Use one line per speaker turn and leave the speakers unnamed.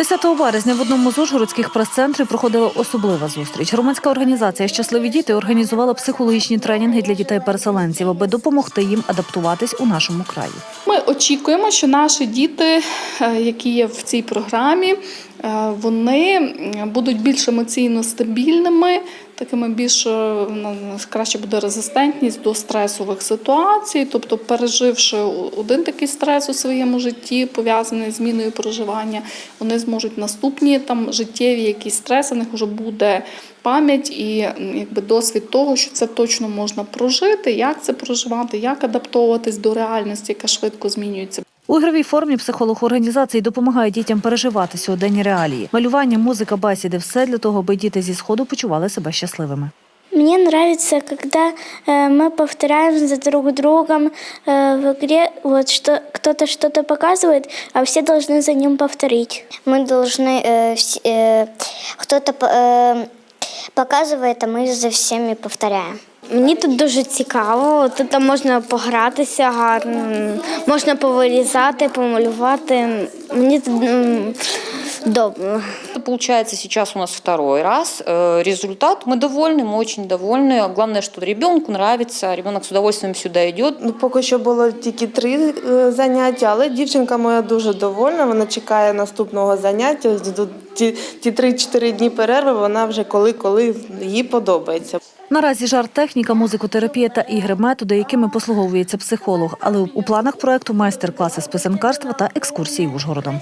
10 березня в одному з ужгородських прес-центрів проходила особлива зустріч. Громадська організація Щасливі діти організувала психологічні тренінги для дітей-переселенців, аби допомогти їм адаптуватись у нашому краї.
Ми очікуємо, що наші діти, е, які є в цій програмі, вони будуть більш емоційно стабільними, такими більш е, краще буде резистентність до стресових ситуацій, тобто переживши один такий стрес у своєму житті, пов'язаний з зміною проживання, вони зможуть наступні там життєві якісь стреси, в них вже буде пам'ять і якби досвід того, що це точно можна прожити, як це проживати, як адаптовуватись до реальності, яка швидко змінюється.
У ігровій формі психолог організації допомагає дітям переживати сьогоденні реалії. Малювання, музика, бесіди все для того, аби діти зі сходу почували себе щасливими.
Мне нравится, когда э, мы повторяем за друг другом э, в игре, вот что кто-то что-то показывает, а все должны за ним повторить. Мы должны э, вс- э, кто-то по- э, показывает, а ми за всіми повторяємо. Мені тут дуже цікаво. Тут можна погратися гарно, можна повирізати, помалювати. Мені тут добре.
Это получается сейчас у нас второй раз. Э, Результат мы довольны, мы очень довольны. Главное, что ребенку нравится, ребенок с удовольствием сюда идет.
Ну, поки що було тільки три е, заняття, але дівчинка моя дуже довольна. Вона чекає наступного заняття. Тут Ті, ті 3-4 дні перерви вона вже коли-коли їй подобається.
Наразі жарт техніка, музикотерапія та ігри методи, якими послуговується психолог. Але у планах проекту майстер-класи з писанкарства та екскурсії Ужгородом.